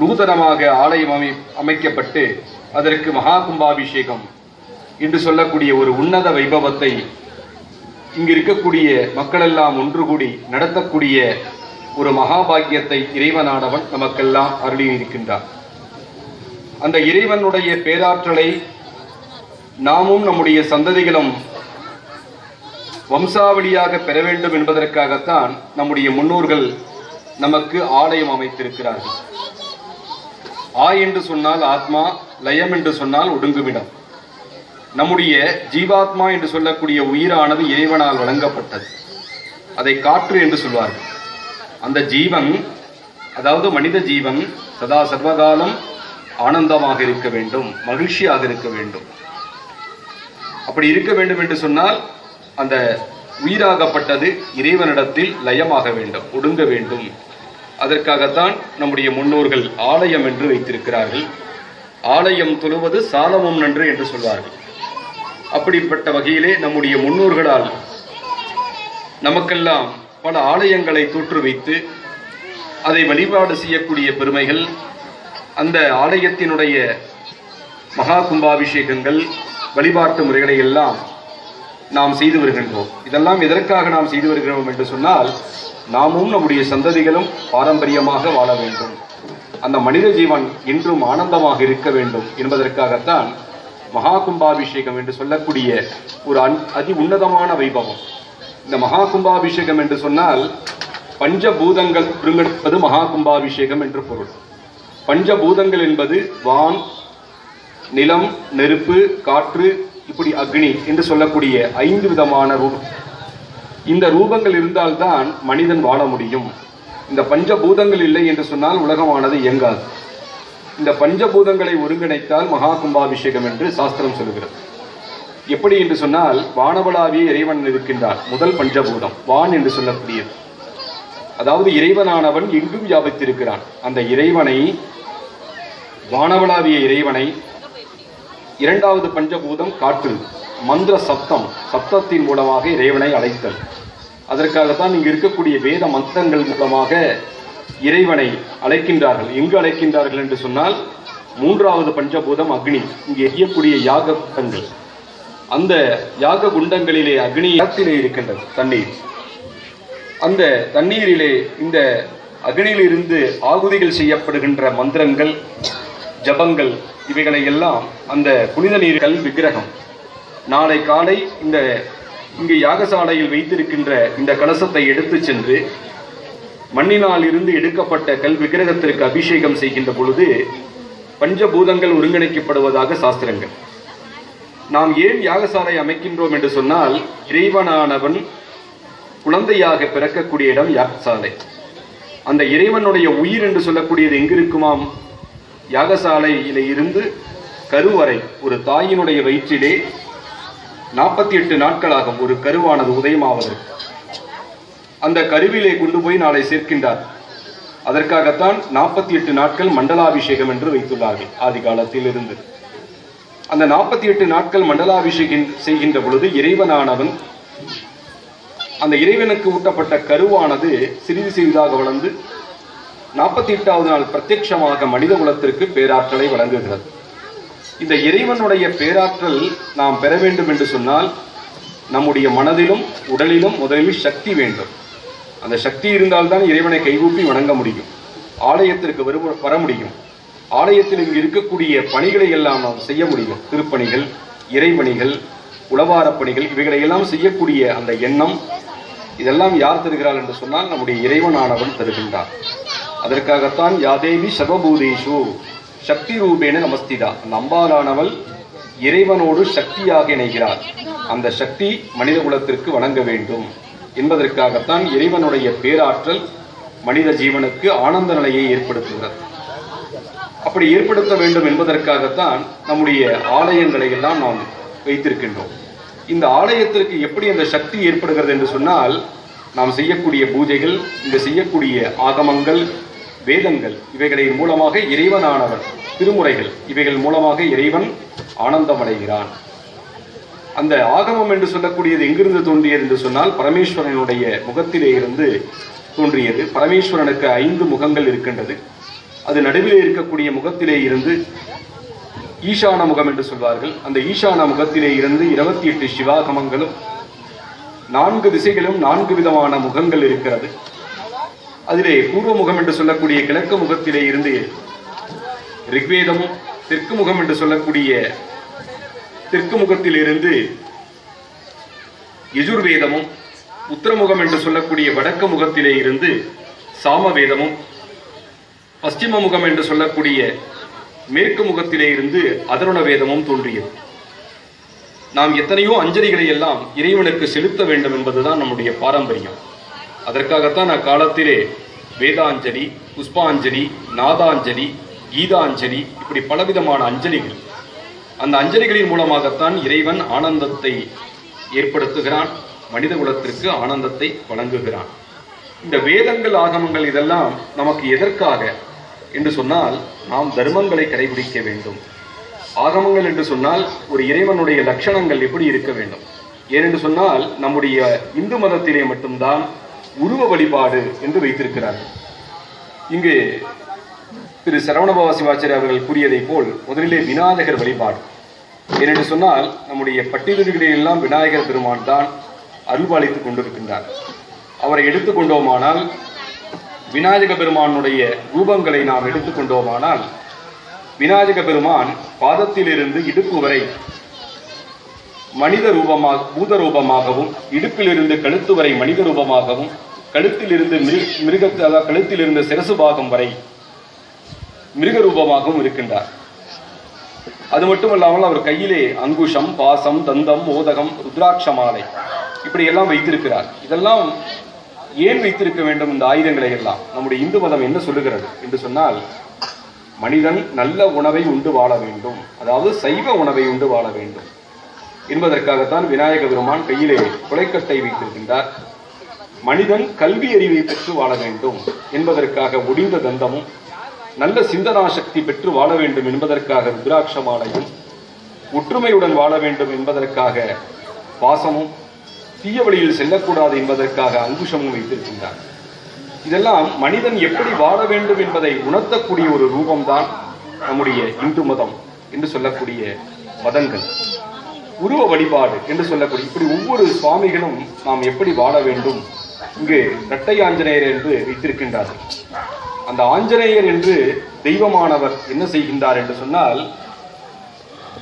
நூதனமாக ஆலயம் அமை அமைக்கப்பட்டு அதற்கு மகா கும்பாபிஷேகம் என்று சொல்லக்கூடிய ஒரு உன்னத வைபவத்தை இங்கு இருக்கக்கூடிய மக்களெல்லாம் ஒன்று கூடி நடத்தக்கூடிய ஒரு மகாபாகியத்தை இறைவனானவன் நமக்கெல்லாம் அருளியிருக்கின்றான். அந்த இறைவனுடைய பேராற்றலை நாமும் நம்முடைய சந்ததிகளும் வம்சாவளியாக பெற வேண்டும் என்பதற்காகத்தான் நம்முடைய முன்னோர்கள் நமக்கு ஆலயம் அமைத்திருக்கிறார்கள். ஆ என்று சொன்னால் ஆத்மா லயம் என்று சொன்னால் ஒடுங்குமிடம் நம்முடைய ஜீவாத்மா என்று சொல்லக்கூடிய உயிரானது இறைவனால் வழங்கப்பட்டது. அதை காற்று என்று சொல்வார்கள். அந்த ஜீவன் அதாவது மனித ஜீவன் சதா சர்வகாலம் ஆனந்தமாக இருக்க வேண்டும் மகிழ்ச்சியாக இருக்க வேண்டும். அப்படி இருக்க வேண்டும் என்று சொன்னால் அந்த உயிராகப்பட்டது இறைவனிடத்தில் லயமாக வேண்டும் ஒடுங்க வேண்டும். அதற்காகத்தான் நம்முடைய முன்னோர்கள் ஆலயம் என்று வைத்திருக்கிறார்கள். ஆலயம் தொழுவது சாலமும் நன்று என்று சொல்வார்கள். அப்படிப்பட்ட வகையிலே நம்முடைய முன்னோர்களால் நமக்கெல்லாம் பல ஆலயங்களை தோற்றுவித்து அதை வழிபாடு செய்யக்கூடிய பெருமைகள் அந்த ஆலயத்தினுடைய மகா கும்பாபிஷேகங்கள் வழிபாட்டு முறைகளை எல்லாம் நாம் செய்து வருகின்றோம். இதெல்லாம் எதற்காக நாம் செய்து வருகிறோம் என்று சொன்னால் நாமும் நம்முடைய சந்ததிகளும் பாரம்பரியமாக வாழ வேண்டும். அந்த மனித ஜீவன் இன்றும் ஆனந்தமாக இருக்க வேண்டும் என்பதற்காகத்தான் மகா கும்பாபிஷேகம் என்று சொல்லக்கூடிய ஒரு அன் அதி உன்னதமான வைபவம். இந்த மகா கும்பாபிஷேகம் என்று சொன்னால் பஞ்சபூதங்கள் ஒருங்கெடுப்பது மகா கும்பாபிஷேகம் என்று பொருள். பஞ்சபூதங்கள் என்பது வான் நிலம் நெருப்பு காற்று இப்படி அக்னி என்று சொல்லக்கூடிய ஐந்து விதமான ரூபம். இந்த ரூபங்கள் இருந்தால்தான் மனிதன் வாழ முடியும். இந்த பஞ்சபூதங்கள் இல்லை என்று சொன்னால் உலகமானது இயங்காது. இந்த பஞ்சபூதங்களை ஒருங்கிணைத்தால் மகா கும்பாபிஷேகம் என்று சாஸ்திரம் சொல்கிறது. எப்படி என்று சொன்னால் வானவளாவிய இறைவன் இருக்கின்றார். முதல் பஞ்சபூதம் வான் என்று சொல்லக்கூடியது. அதாவது இறைவனானவன் எங்கும் வியாபித்திருக்கிறான். அந்த இறைவனை வானவளாவிய இறைவனை இரண்டாவது பஞ்சபூதம் காற்று மந்திர சப்தம் சப்தத்தின் மூலமாக இறைவனை அழைத்தல். அதற்காகத்தான் இங்கு இருக்கக்கூடிய வேத மந்திரங்கள் மூலமாக இறைவனை அழைக்கின்றார்கள். எங்கு அழைக்கின்றார்கள் என்று சொன்னால் மூன்றாவது பஞ்சபூதம் அக்னி. இங்கே எரியக்கூடிய யாக குண்டங்கள். அந்த யாக குண்டங்களிலே அக்னி இடத்திலே இருக்கின்றது தண்ணீர். அந்த தண்ணீரிலே இந்த அக்னியிலிருந்து ஆகுதிகள் செய்யப்படுகின்ற மந்திரங்கள் ஜபங்கள் இவைகளை எல்லாம் அந்த புனித நீர்கள் விக்கிரகம். நாளை காலை இந்த இங்கு யாகசாலையில் வைத்திருக்கின்ற இந்த கலசத்தை எடுத்துச் சென்று மண்ணினால் இருந்து எடுக்கப்பட்ட கல் விக்கிரகத்திற்கு அபிஷேகம் செய்கின்ற பொழுது பஞ்சபூதங்கள் ஒருங்கிணைக்கப்படுவதாக சாஸ்திரங்கள். நாம் ஏன் யாகசாலை அமைக்கின்றோம் என்று சொன்னால் இறைவனானவன் குழந்தையாக பிறக்கக்கூடிய இடம் யாகசாலை. அந்த இறைவனுடைய உயிர் என்று சொல்லக்கூடியது எங்கிருக்குமாம்? யாகசாலையில இருந்து கருவறை ஒரு தாயினுடைய வயிற்றிலே நாற்பத்தி எட்டு நாட்களாகும் ஒரு கருவானது உதயமாவதற்கு. அந்த கருவிலே கொண்டு போய் நாளை சேர்க்கின்றார். அதற்காகத்தான் நாற்பத்தி எட்டு நாட்கள் மண்டலாபிஷேகம் என்று வைத்துள்ளார்கள் ஆதி காலத்தில் இருந்து அந்த நாற்பத்தி எட்டு நாட்கள் மண்டலாபிஷேகம் செய்கின்ற பொழுது இறைவனானவன் அந்த இறைவனுக்கு ஊட்டப்பட்ட கருவானது சிறிது சிறிதாக வளர்ந்து நாற்பத்தி எட்டாவது நாள் பிரத்யட்சமாக மனித குலத்திற்கு பேராற்றலை வழங்குகிறது. இந்த இறைவனுடைய பேராற்றல் நாம் பெற வேண்டும் என்று சொன்னால் நம்முடைய மனதிலும் உடலிலும் முதலில் சக்தி வேண்டும். அந்த சக்தி இருந்தால்தான் இறைவனை கைகூப்பி வணங்க முடியும். ஆலயத்திற்கு வரு வர முடியும். ஆலயத்தில் இங்கு இருக்கக்கூடிய பணிகளை எல்லாம் நாம் செய்ய முடியும். திருப்பணிகள் இறைபணிகள் உளவாரப் பணிகள் இவைகளை எல்லாம் செய்யக்கூடிய அந்த எண்ணம் இதெல்லாம் யார் தருகிறார் என்று சொன்னால் நம்முடைய இறைவனானவன் தருகின்றார் அதற்காகத்தான் யாதேவி சர்வபூதேஷு. சக்தி ரூபேன நமஸ்திதா. அந்த அம்பாலானவள் இறைவனோடு சக்தியாக இணைகிறார் அந்த சக்தி மனித குலத்திற்கு வணங்க வேண்டும். என்பதற்காகத்தான் இறைவனுடைய பேராற்றல் மனித ஜீவனுக்கு ஆனந்த நிலையை ஏற்படுத்துகிறது. அப்படி ஏற்படுத்த வேண்டும் என்பதற்காகத்தான் நம்முடைய ஆலயங்களை எல்லாம் நாம் வைத்திருக்கின்றோம். இந்த ஆலயத்திற்கு எப்படி அந்த சக்தி ஏற்படுகிறது என்று சொன்னால் நாம் செய்யக்கூடிய பூஜைகள் இங்கு செய்யக்கூடிய ஆகமங்கள் வேதங்கள் இவைகளின் மூலமாக இறைவனானவன் திருமுறைகள் இவைகள் மூலமாக இறைவன் ஆனந்தமடைகிறான். அந்த ஆகமம் என்று சொல்லக்கூடியது எங்கிருந்து தோன்றியது என்று சொன்னால் பரமேஸ்வரனுடைய முகத்திலே இருந்து தோன்றியது. பரமேஸ்வரனுக்கு ஐந்து முகங்கள் இருக்கின்றது. அது நடுவிலே இருக்கக்கூடிய முகத்திலே இருந்து ஈசான முகம் என்று சொல்வார்கள். அந்த ஈசான முகத்திலே இருந்து இருபத்தி எட்டு சிவாகமங்களும் நான்கு திசைகளும் நான்கு விதமான முகங்கள் இருக்கிறது. அதிலே பூர்வ முகம் என்று சொல்லக்கூடிய கிழக்கு முகத்திலே இருந்து ரிக்வேதமும் தெற்கு முகம் என்று சொல்லக்கூடிய தெற்கு முகத்திலிருந்து யஜுர்வேதமும் உத்தரமுகம் என்று சொல்லக்கூடிய வடக்கு முகத்திலே இருந்து சாமவேதமும் பশ্চিம முகம் என்று சொல்லக்கூடிய மேற்கு முகத்திலே இருந்து அதருண வேதமும் தோன்றியது. நாம் எத்தனையோ அஞ்சலிகளை எல்லாம் இறைவனுக்கு செலுத்த வேண்டும் என்பதுதான் நம்முடைய பாரம்பரியம். அதற்காகத்தான் அக்காலத்திலே வேதாஞ்சலி புஷ்பாஞ்சலி நாதாஞ்சலி கீதாஞ்சலி இப்படி பலவிதமான அஞ்சலிகள். அந்த அஞ்சலிகளின் மூலமாகத்தான் இறைவன் ஆனந்தத்தை ஏற்படுத்துகிறான் மனித குலத்திற்கு ஆனந்தத்தை வழங்குகிறான். இந்த வேதங்கள் ஆகமங்கள் இதெல்லாம் நமக்கு எதற்காக? என்று சொன்னால் நாம் தர்மங்களை கடைபிடிக்க வேண்டும். ஆகமங்கள் என்று சொன்னால் ஒரு இறைவனுடைய லட்சணங்கள் எப்படி இருக்க வேண்டும்? ஏனென்று சொன்னால் நம்முடைய இந்து மதத்திலே மட்டும்தான் உருவ வழிபாடு என்று வைத்திருக்கிறார்கள். இங்கு திரு சரவணபவ சிவாச்சாரி அவர்கள் கூறியதைப் போல் முதலிலே விநாயகர் வழிபாடு. ஏனென்று சொன்னால் நம்முடைய பட்டியல்களில் எல்லாம் விநாயகர் பெருமான் தான் அருள்பாலித்துக் கொண்டிருக்கின்றார். அவரை எடுத்துக்கொண்டோமானால் விநாயக பெருமானுடைய ரூபங்களை நாம் எடுத்துக்கொண்டோமானால் விநாயக பெருமான் பாதத்திலிருந்து இடுப்பு வரை மனித ரூபமாக பூத ரூபமாகவும் இடுப்பிலிருந்து கழுத்து வரை மனித ரூபமாகவும் கழுத்திலிருந்து மிரு மிருகத்து அதாவது கழுத்தில் இருந்த சிரசு பாகம் வரை மிருக ரூபமாகவும் இருக்கின்றார். அது மட்டுமல்லாமல் அவர் கையிலே அங்குஷம் பாசம் தந்தம் மோதகம் ருத்ராட்ச மாலை இப்படி எல்லாம் வைத்திருக்கிறார். இதெல்லாம் ஏன் வைத்திருக்க வேண்டும் இந்த ஆயுதங்களை எல்லாம்? நம்முடைய இந்து மதம் என்ன சொல்லுகிறது என்று சொன்னால் மனிதன் நல்ல உணவை உண்டு வாழ வேண்டும். அதாவது சைவ உணவை உண்டு வாழ வேண்டும். என்பதற்காகத்தான் விநாயக பெருமான் கையிலே குலைக்கட்டை வைத்திருக்கின்றார். மனிதன் கல்வி அறிவை பெற்று வாழ வேண்டும் என்பதற்காக ஒடிந்த தந்தமும் நல்ல சிந்தனா சக்தி பெற்று வாழ வேண்டும் என்பதற்காக ருத்ராட்ச மாலையும் ஒற்றுமையுடன் வாழ வேண்டும் என்பதற்காக பாசமும் தீய வழியில் செல்லக்கூடாது என்பதற்காக அங்குஷமும் வைத்திருக்கின்றார். இதெல்லாம் மனிதன் எப்படி வாழ வேண்டும் என்பதை உணர்த்தக்கூடிய ஒரு ரூபம்தான் நம்முடைய இந்து மதம் என்று சொல்லக்கூடிய மதங்கள். உருவ வழிபாடு என்று சொல்லக்கூடிய இப்படி ஒவ்வொரு சுவாமிகளும் நாம் எப்படி வாழ வேண்டும் இங்கு இரட்டை ஆஞ்சநேயர் என்று வைத்திருக்கின்றார்கள். அந்த ஆஞ்சநேயர் என்று தெய்வமானவர் என்ன செய்கின்றார் என்று சொன்னால்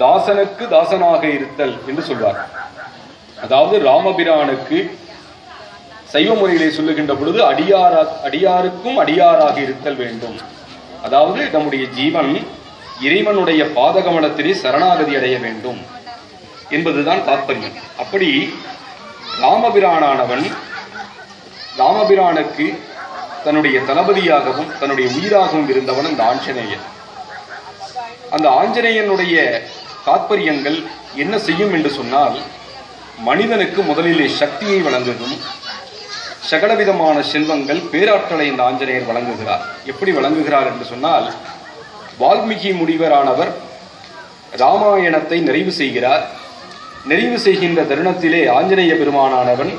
தாசனுக்கு தாசனாக இருத்தல் என்று சொல்வார். அதாவது ராமபிரானுக்கு சைவ முறையிலே சொல்லுகின்ற பொழுது அடியாரா அடியாருக்கும் அடியாராக இருத்தல் வேண்டும். அதாவது நம்முடைய ஜீவன் இறைவனுடைய பாதகமலத்திலே சரணாகதி அடைய வேண்டும். என்பதுதான் தாற்பயம் அப்படி ராமபிரானானவன் ராமபிரானுக்கு தன்னுடைய தளபதியாகவும் தன்னுடைய உயிராகவும் இருந்தவன் அந்த ஆஞ்சநேயன். அந்த ஆஞ்சநேயனுடைய தாற்பயங்கள் என்ன செய்யும் என்று சொன்னால் மனிதனுக்கு முதலிலே சக்தியை வழங்குதும் சகலவிதமான செல்வங்கள் பேராற்றலை இந்த ஆஞ்சநேயர் வழங்குகிறார். எப்படி வழங்குகிறார் என்று சொன்னால் வால்மீகி முனிவரானவர் ராமாயணத்தை நிறைவு செய்கிறார். நிறைவு செய்கின்ற தருணத்திலே ஆஞ்சநேய பெருமானானவன்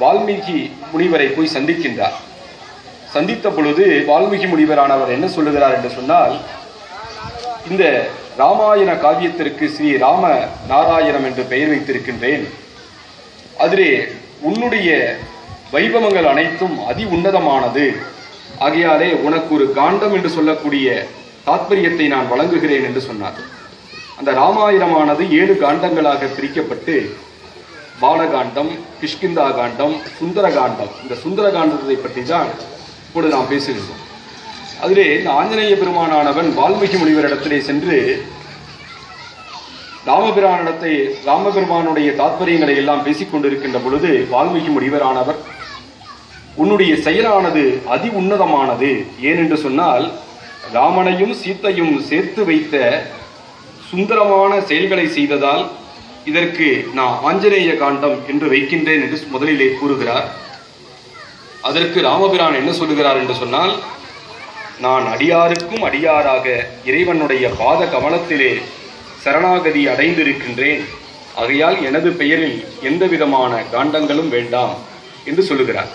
வால்மீகி முனிவரை போய் சந்திக்கின்றார். சந்தித்த பொழுது வால்மீகி முனிவரானவர் என்ன சொல்லுகிறார் என்று சொன்னால் இந்த ராமாயண காவியத்திற்கு ஸ்ரீ ராம நாராயணம் என்று பெயர் வைத்திருக்கின்றேன். அதிலே உன்னுடைய வைபவங்கள் அனைத்தும் அதி உன்னதமானது. ஆகையாலே உனக்கு ஒரு காண்டம் என்று சொல்லக்கூடிய தாத்பரியத்தை நான் வழங்குகிறேன் என்று சொன்னார். அந்த ராமாயணமானது ஏழு காண்டங்களாக பிரிக்கப்பட்டு பாலகாண்டம் கிஷ்கிந்தா காண்டம் சுந்தர காண்டம் இந்த சுந்தரகாண்டத்தை பற்றி தான் இப்பொழுது நாம் பேசுகின்றோம். அதிலே இந்த ஆஞ்சநேய பெருமானானவன் வால்மீகி முனிவரிடத்திலே சென்று ராமபிரானிடத்தை ராமபெருமானுடைய தாத்பரியங்களை எல்லாம் பேசிக் கொண்டிருக்கின்ற பொழுது வால்மீகி முனிவரானவர் உன்னுடைய செயலானது அதி உன்னதமானது. ஏனென்று சொன்னால் ராமனையும் சீத்தையும் சேர்த்து வைத்த சுந்தரமான செயல்களை செய்ததால் இதற்கு நான் ஆஞ்சநேய காண்டம் என்று வைக்கின்றேன் என்று முதலிலே கூறுகிறார். அதற்கு ராமபிரான் என்ன சொல்லுகிறார் என்று சொன்னால் நான் அடியாருக்கும் அடியாராக இறைவனுடைய பாத கமலத்திலே சரணாகதி அடைந்திருக்கின்றேன். ஆகையால் எனது பெயரில் எந்த விதமான காண்டங்களும் வேண்டாம் என்று சொல்லுகிறார்.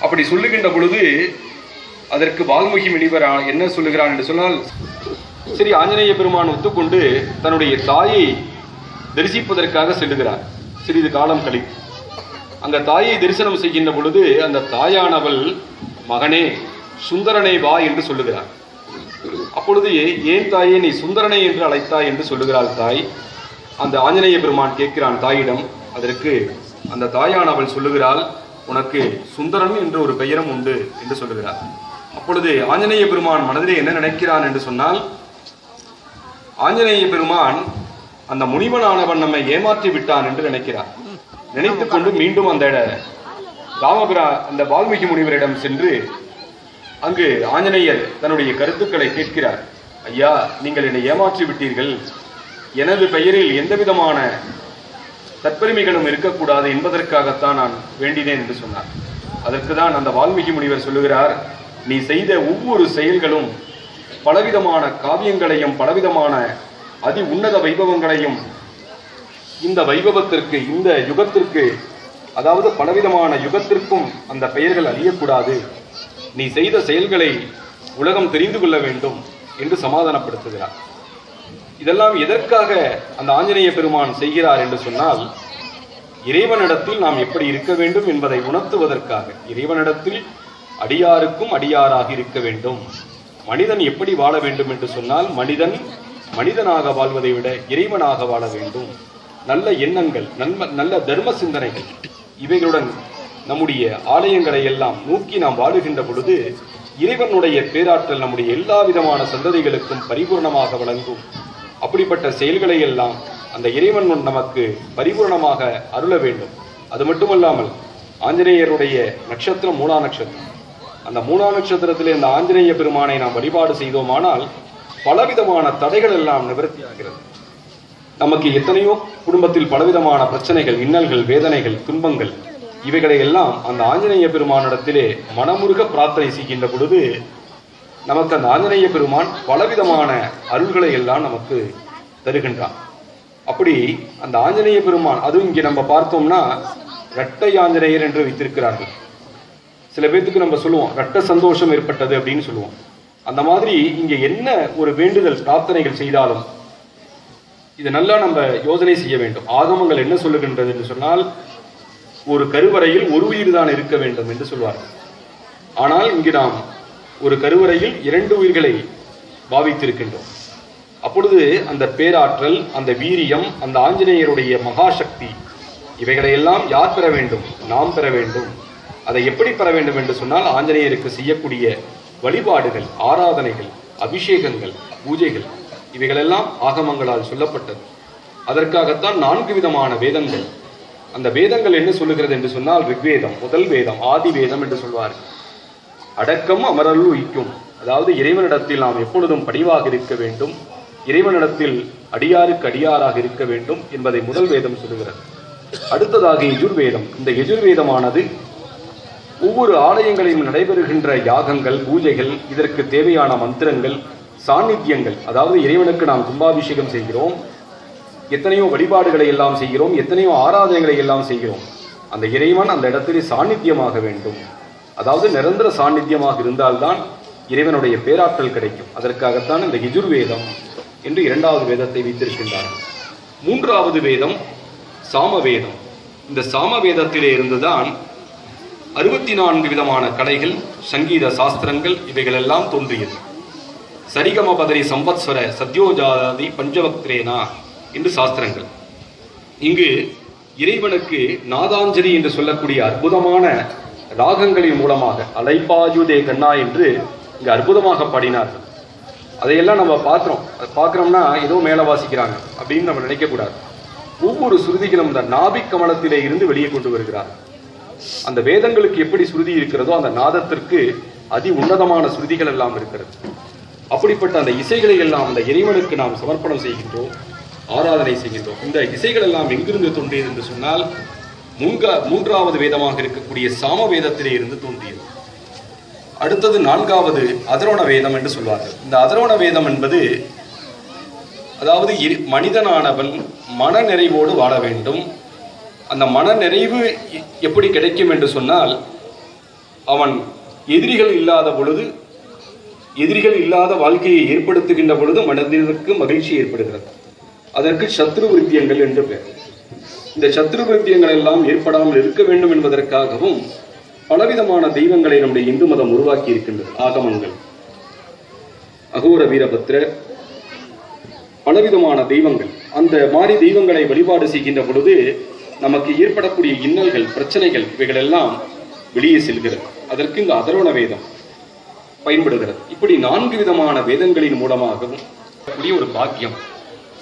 அப்படி சொல்லுகின்ற பொழுது அதற்கு வால்முகி முனிவர் என்ன சொல்லுகிறான் என்று சொன்னால் சரி ஆஞ்சநேய பெருமான் ஒத்துக்கொண்டு தன்னுடைய தாயை தரிசிப்பதற்காக செல்லுகிறார். சிறிது காலம் கழித்து அந்த தாயை தரிசனம் செய்கின்ற பொழுது அந்த தாயானவள் மகனே சுந்தரனை வா என்று சொல்லுகிறார் அப்பொழுது ஏன் தாயே நீ சுந்தரனை என்று அழைத்தாய் என்று சொல்லுகிறாள் தாய்? அந்த ஆஞ்சநேய பெருமான் கேட்கிறான் தாயிடம் அதற்கு அந்த தாயானவள் சொல்லுகிறாள் உனக்கு சுந்தரன் என்று ஒரு பெயரும் உண்டு என்று சொல்லுகிறார் அப்பொழுது ஆஞ்சநேய பெருமான் மனதிலே என்ன நினைக்கிறான் என்று சொன்னால் ஆஞ்சநேய பெருமான் அந்த முனிவனானவன் நம்மை ஏமாற்றி விட்டான் என்று நினைக்கிறார். நினைத்துக் கொண்டு மீண்டும் அந்த ராமபிரா அந்த வால்மீகி முனிவரிடம் சென்று அங்கு ஆஞ்சநேயர் தன்னுடைய கருத்துக்களை கேட்கிறார். ஐயா நீங்கள் என்னை ஏமாற்றி விட்டீர்கள். எனது பெயரில் எந்த விதமான தற்பெருமைகளும் இருக்கக்கூடாது என்பதற்காகத்தான் நான் வேண்டினேன் என்று சொன்னார். அதற்கு தான் அந்த வால்மீகி முனிவர் சொல்லுகிறார் நீ செய்த ஒவ்வொரு செயல்களும் பலவிதமான காவியங்களையும் பலவிதமான அதி உன்னத வைபவங்களையும் இந்த வைபவத்திற்கு இந்த யுகத்திற்கு அதாவது பலவிதமான யுகத்திற்கும் அந்த பெயர்கள் அழியக்கூடாது. நீ செய்த செயல்களை உலகம் தெரிந்து கொள்ள வேண்டும் என்று சமாதானப்படுத்துகிறார். இதெல்லாம் எதற்காக அந்த ஆஞ்சநேய பெருமான் செய்கிறார் என்று சொன்னால் இறைவனிடத்தில் நாம் எப்படி இருக்க வேண்டும் என்பதை உணர்த்துவதற்காக. இறைவனிடத்தில் அடியாருக்கும் அடியாராக இருக்க வேண்டும். மனிதன் எப்படி வாழ வேண்டும் என்று சொன்னால் மனிதன் மனிதனாக வாழ்வதை விட இறைவனாக வாழ வேண்டும். நல்ல எண்ணங்கள் நன்ம நல்ல தர்ம சிந்தனைகள் இவைகளுடன் நம்முடைய ஆலயங்களை எல்லாம் நோக்கி நாம் வாழுகின்ற பொழுது இறைவனுடைய பேராற்றல் நம்முடைய எல்லா விதமான சந்ததிகளுக்கும் பரிபூர்ணமாக வழங்கும். அப்படிப்பட்ட செயல்களை எல்லாம் அந்த இறைவன் நமக்கு பரிபூர்ணமாக அருள வேண்டும். அது மட்டுமல்லாமல் ஆஞ்சநேயருடைய நட்சத்திரம் மூலா நட்சத்திரம். அந்த மூலா நட்சத்திரத்திலே இந்த ஆஞ்சநேய பெருமானை நாம் வழிபாடு செய்தோமானால் பலவிதமான தடைகள் எல்லாம் நிவர்த்தியாகிறது நமக்கு எத்தனையோ குடும்பத்தில் பலவிதமான பிரச்சனைகள் இன்னல்கள் வேதனைகள் துன்பங்கள் இவைகளை எல்லாம் அந்த ஆஞ்சநேய பெருமானிடத்திலே மனமுருக பிரார்த்தனை செய்கின்ற பொழுது நமக்கு அந்த ஆஞ்சநேய பெருமான் பலவிதமான அருள்களை எல்லாம் நமக்கு தருகின்றான். அப்படி அந்த ஆஞ்சநேய பெருமான் அதுவும் இங்கே நம்ம பார்த்தோம்னா இரட்டை ஆஞ்சநேயர் என்று வைத்திருக்கிறார்கள். சில பேர்த்துக்கு நம்ம சொல்லுவோம் இரட்ட சந்தோஷம் ஏற்பட்டது அப்படின்னு சொல்லுவோம். அந்த மாதிரி இங்க என்ன ஒரு வேண்டுதல் பிரார்த்தனைகள் செய்தாலும் இதை நல்லா நம்ம யோசனை செய்ய வேண்டும். ஆகமங்கள் என்ன சொல்லுகின்றது என்று சொன்னால் ஒரு கருவறையில் ஒரு உயிர் தான் இருக்க வேண்டும் என்று சொல்வார்கள். ஆனால் இங்கு நாம் ஒரு கருவறையில் இரண்டு உயிர்களை பாவித்திருக்கின்றோம். அப்பொழுது அந்த பேராற்றல் அந்த வீரியம் அந்த ஆஞ்சநேயருடைய மகாசக்தி இவைகளையெல்லாம் யார் பெற வேண்டும்? நாம் பெற வேண்டும். அதை எப்படி பெற வேண்டும் என்று சொன்னால் ஆஞ்சநேயருக்கு செய்யக்கூடிய வழிபாடுகள் ஆராதனைகள் அபிஷேகங்கள் பூஜைகள் இவைகளெல்லாம் ஆகமங்களால் சொல்லப்பட்டது. அதற்காகத்தான் நான்கு விதமான வேதங்கள். அந்த வேதங்கள் என்ன சொல்லுகிறது என்று சொன்னால் ரிக்வேதம் முதல் வேதம் ஆதி வேதம் என்று சொல்வார்கள் அடக்கம் அமரருள் உய்க்கும் அதாவது இறைவனிடத்தில் நாம் எப்பொழுதும் பணிவாக இருக்க வேண்டும். இறைவனிடத்தில் அடியாருக்கு அடியாராக இருக்க வேண்டும் என்பதை முதல் வேதம் சொல்லுகிறது. அடுத்ததாக எஜுர்வேதம். இந்த எஜுர்வேதமானது ஒவ்வொரு ஆலயங்களிலும் நடைபெறுகின்ற யாகங்கள் பூஜைகள் இதற்கு தேவையான மந்திரங்கள் சாநித்தியங்கள். அதாவது இறைவனுக்கு நாம் கும்பாபிஷேகம் செய்கிறோம். எத்தனையோ வழிபாடுகளை எல்லாம் செய்கிறோம். எத்தனையோ ஆராதனைகளை எல்லாம் செய்கிறோம். அந்த இறைவன் அந்த இடத்திலே சாநித்தியமாக வேண்டும். அதாவது நிரந்தர சாநித்தியமாக இருந்தால்தான் இறைவனுடைய பேராற்றல் கிடைக்கும். அதற்காகத்தான் இந்த யஜுர்வேதம் என்று இரண்டாவது வேதத்தை வைத்திருக்கின்றார்கள். மூன்றாவது வேதம் சாமவேதம் இந்த சாமவேதத்திலே இருந்துதான் அறுபத்தி நான்கு விதமான கலைகள் சங்கீத சாஸ்திரங்கள் இவைகளெல்லாம் தோன்றியது. சரிகம பதரி சம்பத்ஸ்வர சத்யோஜாதி பஞ்சவக்திரேனா என்று சாஸ்திரங்கள். இங்கு இறைவனுக்கு நாதாஞ்சலி என்று சொல்லக்கூடிய அற்புதமான ராகங்களின் மூலமாக அலைப்பாயுதே கண்ணா என்று இங்கு அற்புதமாக பாடினார்கள். அதையெல்லாம் நம்ம பார்க்குறோம். அதை பார்க்குறோம்னா ஏதோ மேலே வாசிக்கிறாங்க அப்படின்னு நம்ம நினைக்கக்கூடாது. ஒவ்வொரு சுருதிகளும் இந்த நாபிக் கமலத்திலே இருந்து வெளியே கொண்டு வருகிறார் அந்த வேதங்களுக்கு எப்படி ஸ்ருதி இருக்கிறதோ அந்த நாதத்திற்கு அதி உன்னதமான ஸ்ருதிகள் எல்லாம் இருக்கிறது. அப்படிப்பட்ட அந்த இசைகளை எல்லாம் அந்த இறைவனுக்கு நாம் சமர்ப்பணம் செய்கின்றோம் ஆராதனை செய்கின்றோம். இந்த இசைகள் எல்லாம் எங்கிருந்து தோன்றியது என்று சொன்னால் மூன்றா மூன்றாவது வேதமாக இருக்கக்கூடிய சாம வேதத்திலே இருந்து தோன்றியது. அடுத்தது நான்காவது அதரோண வேதம் என்று சொல்வார்கள். இந்த அதரோண வேதம் என்பது அதாவது மனிதனானவன் மன நிறைவோடு வாழ வேண்டும் அந்த மன நிறைவு எப்படி கிடைக்கும் என்று சொன்னால் அவன் எதிரிகள் இல்லாத பொழுது எதிரிகள் இல்லாத வாழ்க்கையை ஏற்படுத்துகின்ற பொழுது மனதிற்கு மகிழ்ச்சி ஏற்படுகிறது. அதற்கு சத்ரு விருத்தியங்கள் என்று பெயர். இந்த சத்ரு விருத்தியங்கள் எல்லாம் ஏற்படாமல் இருக்க வேண்டும் என்பதற்காகவும் பலவிதமான தெய்வங்களை நம்முடைய இந்து மதம் உருவாக்கி இருக்கின்றது ஆகமங்கள். அகோர வீரபத்ர பலவிதமான தெய்வங்கள். அந்த மாதிரி தெய்வங்களை வழிபாடு செய்கின்ற பொழுது நமக்கு ஏற்படக்கூடிய இன்னல்கள் பிரச்சனைகள் இவைகள் எல்லாம் வெளியே செல்கிறது. அதற்கு இந்த அதர்வண வேதம் பயன்படுகிறது. இப்படி நான்கு விதமான வேதங்களின் மூலமாகவும் கூடிய ஒரு பாக்கியம்.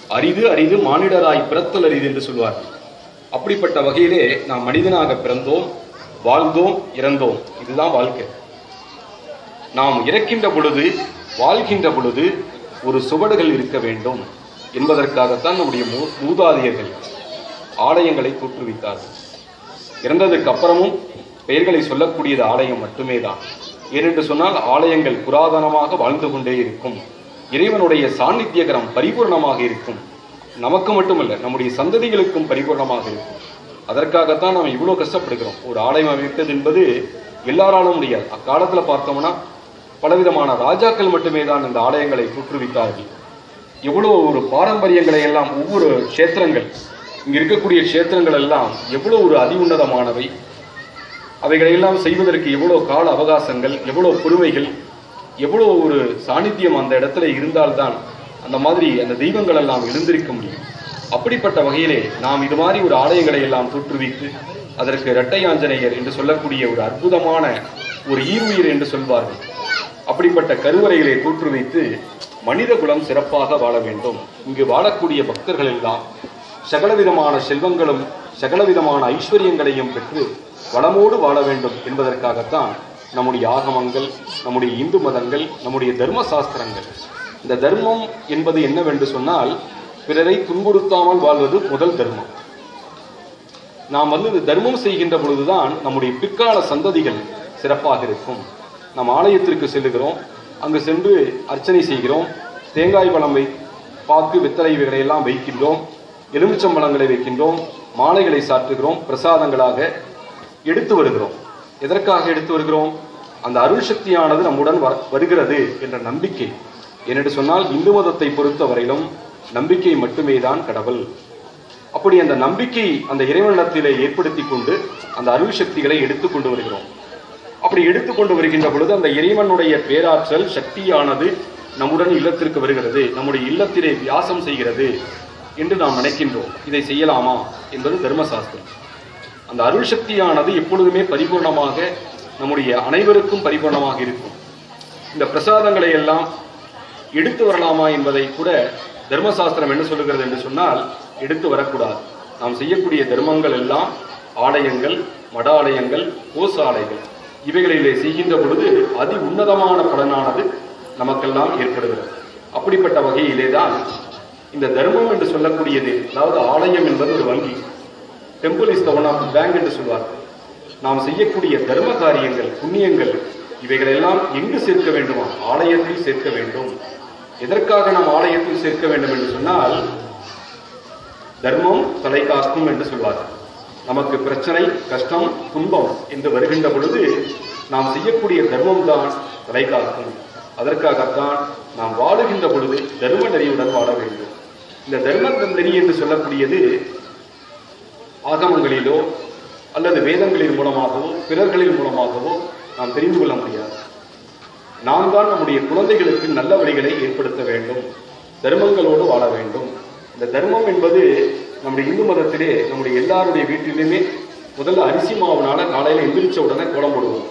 அரிது அரிது மானிடராய் பிறத்தல் அரிது என்று சொல்வார் அப்படிப்பட்ட வகையிலே நாம் மனிதனாக பிறந்தோம் வாழ்ந்தோம் இறந்தோம். இதுதான் வாழ்க்கை. நாம் இறக்கின்ற பொழுது வாழ்கின்ற பொழுது ஒரு சுவடுகள் இருக்க வேண்டும் என்பதற்காகத்தான் நம்முடைய மூ மூதாதையர்கள் ஆலயங்களை தோற்றுவித்தார்கள் இறந்ததுக்கு அப்புறமும் பெயர்களை சொல்லக்கூடியது ஆலயம் மட்டுமே தான் ஏனென்று சொன்னால் ஆலயங்கள் புராதனமாக வாழ்ந்து கொண்டே இருக்கும். இறைவனுடைய சாநித்தியகரம் பரிபூர்ணமாக இருக்கும். நமக்கு மட்டுமல்ல நம்முடைய சந்ததிகளுக்கும் பரிபூர்ணமாக இருக்கும். அதற்காகத்தான் நாம் இவ்வளோ கஷ்டப்படுகிறோம். ஒரு ஆலயம் அமைப்பது என்பது எல்லாராலும் முடியாது. அக்காலத்தில் பார்த்தோம்னா பலவிதமான ராஜாக்கள் மட்டுமே தான் இந்த ஆலயங்களை தோற்றுவித்தார்கள் இவ்வளோ ஒரு பாரம்பரியங்களை எல்லாம் ஒவ்வொரு க்ஷேத்திரங்கள் இங்க இருக்கக்கூடிய க்ஷேத்திரங்கள் எல்லாம் எவ்வளவு ஒரு அதி உன்னதமானவை அவைகளையெல்லாம் செய்வதற்கு எவ்வளவு கால அவகாசங்கள் எவ்வளவு பொறுமைகள் எவ்வளவு ஒரு சாநித்தியம் அந்த இடத்துல இருந்தால்தான் அந்த மாதிரி அந்த தெய்வங்கள் எல்லாம் எழுந்திருக்க முடியும். அப்படிப்பட்ட வகையிலே நாம் இது மாதிரி ஒரு ஆலயங்களை எல்லாம் தோற்றுவித்து அதற்கு இரட்டை ஆஞ்சநேயர் என்று சொல்லக்கூடிய ஒரு அற்புதமான ஒரு ஈர்வுயிர் என்று சொல்வார்கள். அப்படிப்பட்ட கருவறைகளை தோற்றுவித்து மனித குலம் சிறப்பாக வாழ வேண்டும். இங்கு வாழக்கூடிய பக்தர்கள் எல்லாம் சகலவிதமான செல்வங்களும் சகலவிதமான ஐஸ்வர்யங்களையும் பெற்று வளமோடு வாழ வேண்டும் என்பதற்காகத்தான் நம்முடைய ஆகமங்கள் நம்முடைய இந்து மதங்கள் நம்முடைய தர்ம சாஸ்திரங்கள் இந்த தர்மம் என்பது என்னவென்று சொன்னால் பிறரை துன்புறுத்தாமல் வாழ்வது முதல் தர்மம். நாம் வந்து இந்த தர்மம் செய்கின்ற பொழுதுதான் நம்முடைய பிற்கால சந்ததிகள் சிறப்பாக இருக்கும். நாம் ஆலயத்திற்கு செல்லுகிறோம் அங்கு சென்று அர்ச்சனை செய்கிறோம் தேங்காய் பழம் வை பாக்கு வித்தலை இவைகளை எல்லாம் வைக்கின்றோம். எலுமிச்சம்பழங்களை வைக்கின்றோம் மாலைகளை சாற்றுகிறோம் பிரசாதங்களாக எடுத்து வருகிறோம். எதற்காக எடுத்து வருகிறோம்? அந்த அருள் சக்தியானது நம்முடன் வ- வருகிறது என்ற நம்பிக்கை. என்னென்று சொன்னால் இந்து மதத்தை பொறுத்தவரையிலும் நம்பிக்கை மட்டுமே தான் கடவுள். அப்படி அந்த நம்பிக்கை அந்த இறைவனத்திலே ஏற்படுத்தி கொண்டு அந்த அருள் சக்திகளை எடுத்து கொண்டு வருகிறோம். அப்படி எடுத்துக்கொண்டு வருகின்ற பொழுது அந்த இறைவனுடைய பேராற்றல் சக்தியானது நம்முடன் இல்லத்திற்கு வருகிறது. நம்முடைய இல்லத்திலே வியாசம் செய்கிறது. என்று நாம் நினைக்கின்றோம். இதை செய்யலாமா என்பது தர்மசாஸ்திரம். அந்த அருள் சக்தியானது எப்பொழுதுமே பரிபூர்ணமாக நம்முடைய அனைவருக்கும் பரிபூர்ணமாக இருக்கும். இந்த பிரசாதங்களை எல்லாம் எடுத்து வரலாமா என்பதை கூட தர்மசாஸ்திரம் என்ன சொல்லுகிறது என்று சொன்னால் எடுத்து வரக்கூடாது. நாம் செய்யக்கூடிய தர்மங்கள் எல்லாம் ஆலயங்கள் மட ஆலயங்கள் கோசாலைகள் இவைகளிலே செய்கின்ற பொழுது அதி உன்னதமான பலனானது நமக்கெல்லாம் ஏற்படுகிறது. அப்படிப்பட்ட வகையிலே தான் இந்த தர்மம் என்று சொல்லக்கூடியது அதாவது ஆலயம் என்பது ஒரு வங்கி. Temple is the one of bank என்று சொல்வார்கள். நாம் செய்யக்கூடிய தர்ம காரியங்கள் புண்ணியங்கள் இவைகளெல்லாம் எங்கு சேர்க்க வேண்டுமா? ஆலயத்தில் சேர்க்க வேண்டும். எதற்காக நாம் ஆலயத்தில் சேர்க்க வேண்டும் என்று சொன்னால் தர்மம் தலை காக்கும் என்று சொல்வார்கள். நமக்கு பிரச்சனை கஷ்டம் துன்பம் என்று வருகின்ற பொழுது நாம் செய்யக்கூடிய தர்மம் தான் தலை காக்கும் அதற்காகத்தான் நாம் வாழுகின்ற பொழுது தர்ம நெறியுடன் வாழ வேண்டும். இந்த தர்ம நெறி என்று சொல்லக்கூடியது ஆகமங்களிலோ அல்லது வேதங்களின் மூலமாகவோ பிறர்களின் மூலமாகவோ நாம் தெரிந்து கொள்ள முடியாது. நாம் தான் நம்முடைய குழந்தைகளுக்கு நல்ல வழிகளை ஏற்படுத்த வேண்டும். தர்மங்களோடு வாழ வேண்டும். இந்த தர்மம் என்பது நம்முடைய இந்து மதத்திலே நம்முடைய எல்லாருடைய வீட்டிலுமே முதல்ல அரிசி மாவுனால காலையில எந்திரிச்ச உடனே கோலம் போடுவோம்.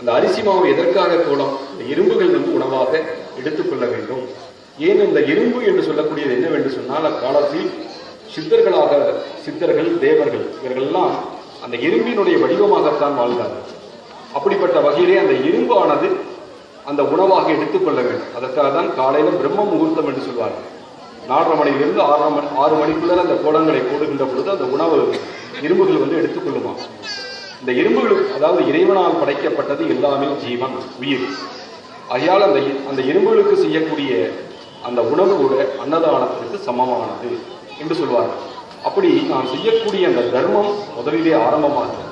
அந்த அரிசி மாவு எதற்காக கோலம்? இந்த எறும்புகள் நம்ம உணவாக எடுத்துக்கொள்ள வேண்டும். ஏன் இந்த எறும்பு என்று சொல்லக்கூடியது என்னவென்று சொன்னால் அக்காலத்தில் சித்தர்களாக சித்தர்கள் தேவர்கள் இவர்கள்லாம் அந்த எறும்பினுடைய வடிவமாகத்தான் வாழ்ந்தார்கள். அப்படிப்பட்ட வகையிலே அந்த இரும்பானது அந்த உணவாக எடுத்துக்கொள்ள வேண்டும். அதற்காக தான் காலையில் பிரம்ம முகூர்த்தம் என்று சொல்வார்கள். நாலரை மணியிலிருந்து ஆறரை மணி ஆறு மணிக்குள்ள அந்த கோலங்களை போடுகின்ற பொழுது அந்த உணவு இரும்புகள் வந்து எடுத்துக்கொள்ளுமா இந்த இரும்புகள் அதாவது இறைவனால் படைக்கப்பட்டது எல்லாமே ஜீவன் உயிர். ஆகையால் அந்த அந்த எறும்புகளுக்கு செய்யக்கூடிய அந்த உணவோட அன்னதானத்திற்கு சமமானது என்று சொல்வார்கள். அப்படி நான் செய்யக்கூடிய அந்த தர்மம் முதலிலே ஆரம்பமாகிறது.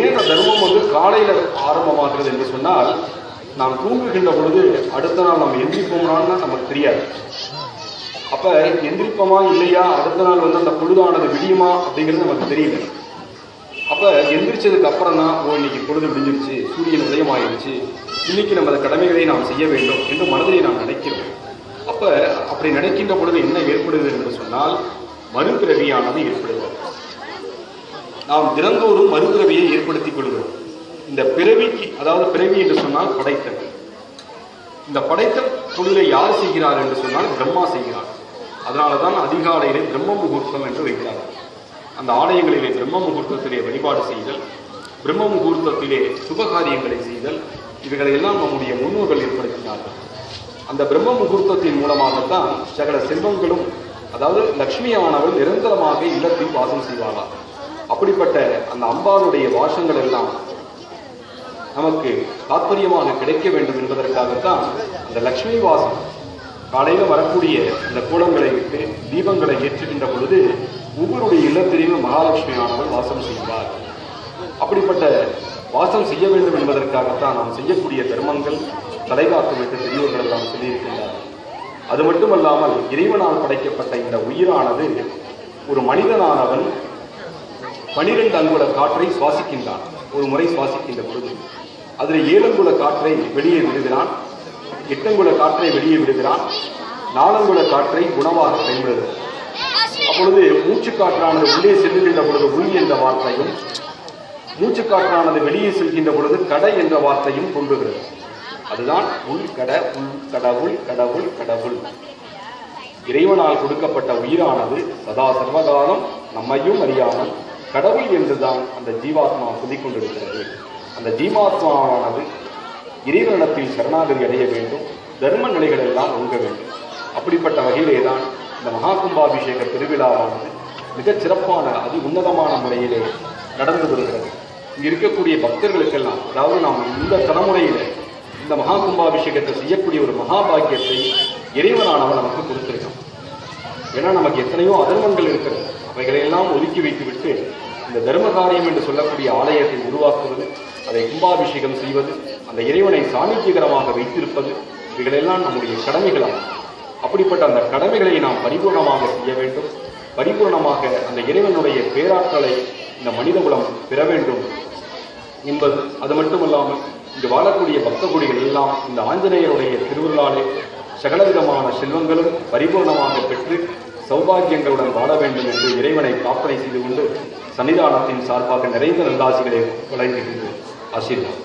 ஏன் அந்த தர்மம் வந்து காலையில் ஆரம்பமாகிறது என்று சொன்னால் நாம் தூங்குகின்ற பொழுது அடுத்த நாள் நம்ம எந்திரிப்போம்னான்னு நமக்கு தெரியாது. அப்ப எந்திரிப்போமா இல்லையா? அடுத்த நாள் வந்து அந்த பொழுதானது விடியுமா அப்படிங்கிறது நமக்கு தெரியல. அப்ப எந்திரிச்சதுக்கு அப்புறம் தான் ஓ இன்னைக்கு பொழுது விடிஞ்சிருச்சு சூரியன் உதயமாயிருச்சு இன்னைக்கு நமது கடமைகளை நாம் செய்ய வேண்டும் என்று மனதிலே நாம் நினைக்கிறோம். அப்ப அப்படி நினைக்கின்ற பொழுது என்ன ஏற்படுது என்று சொன்னால் மறுபிறவியானது ஏற்படுகிறது. நாம் தினந்தோறும் மறுபிறவியை ஏற்படுத்திக் கொள்கிறோம். இந்த பிறவிக்கு அதாவது பிறவி என்று சொன்னால் படைத்தல். இந்த படைத்தல் தொழிலை யார் செய்கிறார் என்று சொன்னால் பிரம்மா செய்கிறார். அதனால தான் அதிகாலையிலே பிரம்ம முகூர்த்தம் என்று வைக்கிறார்கள் அந்த ஆலயங்களிலே பிரம்ம முகூர்த்தத்திலே வழிபாடு செய்தல் பிரம்ம முகூர்த்தத்திலே சுபகாரியங்களை செய்தல் இவைகளை எல்லாம் நம்முடைய முன்னோர்கள் ஏற்படுத்தினார்கள். அந்த பிரம்ம முகூர்த்தத்தின் மூலமாகத்தான் சகல செல்வங்களும் அதாவது லக்ஷ்மியானவள் நிரந்தரமாக இல்லத்தில் வாசம் செய்வாளாம் அப்படிப்பட்ட அந்த அம்பாளுடைய வாசங்கள் எல்லாம் நமக்கு தாற்பயமாக கிடைக்க வேண்டும் என்பதற்காகத்தான் அந்த லக்ஷ்மி வாசம் காலையில் வரக்கூடிய அந்த கூலங்களை விட்டு தீபங்களை ஏற்றுகின்ற பொழுது ஒவ்வொருடைய இல்லத்திலையும் மகாலட்சுமியானவர் வாசம் செய்வார் அப்படிப்பட்ட வாசம் செய்ய வேண்டும் என்பதற்காகத்தான் நாம் செய்யக்கூடிய தர்மங்கள் தலைகாக்கும் என்று பெரியோர்கள் எல்லாம் சொல்லியிருக்கின்றார்கள் அது மட்டுமல்லாமல் இறைவனால் படைக்கப்பட்ட இந்த உயிரானது ஒரு மனிதனானவன் பனிரெண்டு அங்குல காற்றை சுவாசிக்கின்றான். ஒரு முறை சுவாசிக்கின்ற பொழுது அதில் ஏழங்குல காற்றை வெளியே விடுகிறான் எட்டங்குல காற்றை வெளியே விடுகிறான் நாலங்குல காற்றை உணவாக பயன்படுகிறது. அப்பொழுது மூச்சு காற்றானது உள்ளே செல்லுகின்ற பொழுது உள் என்ற வார்த்தையும் மூச்சு காற்றானது வெளியே செல்கின்ற பொழுது கடை என்ற வார்த்தையும் கொண்டுகிறது அதுதான் உள் கட உள் கடவுள் கடவுள் கடவுள். இறைவனால் கொடுக்கப்பட்ட உயிரானது சதா சர்வகாலம் நம்மையும் அறியாமல் கடவுள் என்றுதான் அந்த ஜீவாத்மா சொல்லிக் கொண்டிருக்கிறது. அந்த ஜீவாத்மாவானது இறைவனிடத்தில் சரணாகதி அடைய வேண்டும் தர்ம நிலைகள் எல்லாம் ஒங்க வேண்டும். அப்படிப்பட்ட வகையிலே தான் இந்த மகா கும்பாபிஷேக திருவிழாவானது மிகச் சிறப்பான அதி உன்னதமான முறையிலே நடந்து வருகிறது. இங்கே இருக்கக்கூடிய பக்தர்களுக்கெல்லாம் அதாவது நாம் இந்த தலைமுறையில இந்த மகா கும்பாபிஷேகத்தை செய்யக்கூடிய ஒரு மகாபாகியத்தை இறைவனானவன் நமக்கு கொடுத்திருக்கான். ஏன்னா நமக்கு எத்தனையோ அதர்மங்கள் இருக்கிறது. அவைகளை எல்லாம் ஒதுக்கி வைத்துவிட்டு இந்த தர்ம காரியம் என்று சொல்லக்கூடிய ஆலயத்தை உருவாக்குவது அதை கும்பாபிஷேகம் செய்வது அந்த இறைவனை சாமித்தியகரமாக வைத்திருப்பது இவைகளெல்லாம் நம்முடைய கடமைகளாகும். அப்படிப்பட்ட அந்த கடமைகளை நாம் பரிபூர்ணமாக செய்ய வேண்டும். பரிபூர்ணமாக அந்த இறைவனுடைய பேராற்றலை இந்த மனித குலம் பெற வேண்டும் என்பது அது மட்டுமல்லாமல் இங்கு வாழக்கூடிய பக்த கொடிகள் எல்லாம் இந்த ஆஞ்சநேயருடைய திருவிழாலே சகலவிதமான செல்வங்களும் பரிபூர்ணமாக பெற்று சௌபாகியங்களுடன் வாழ வேண்டும் என்று இறைவனை பிரார்த்தனை செய்து கொண்டு சன்னிதானத்தின் சார்பாக நிறைந்த நல்லாசிகளை வழங்குகின்றேன் ஆசீர்வாதம்.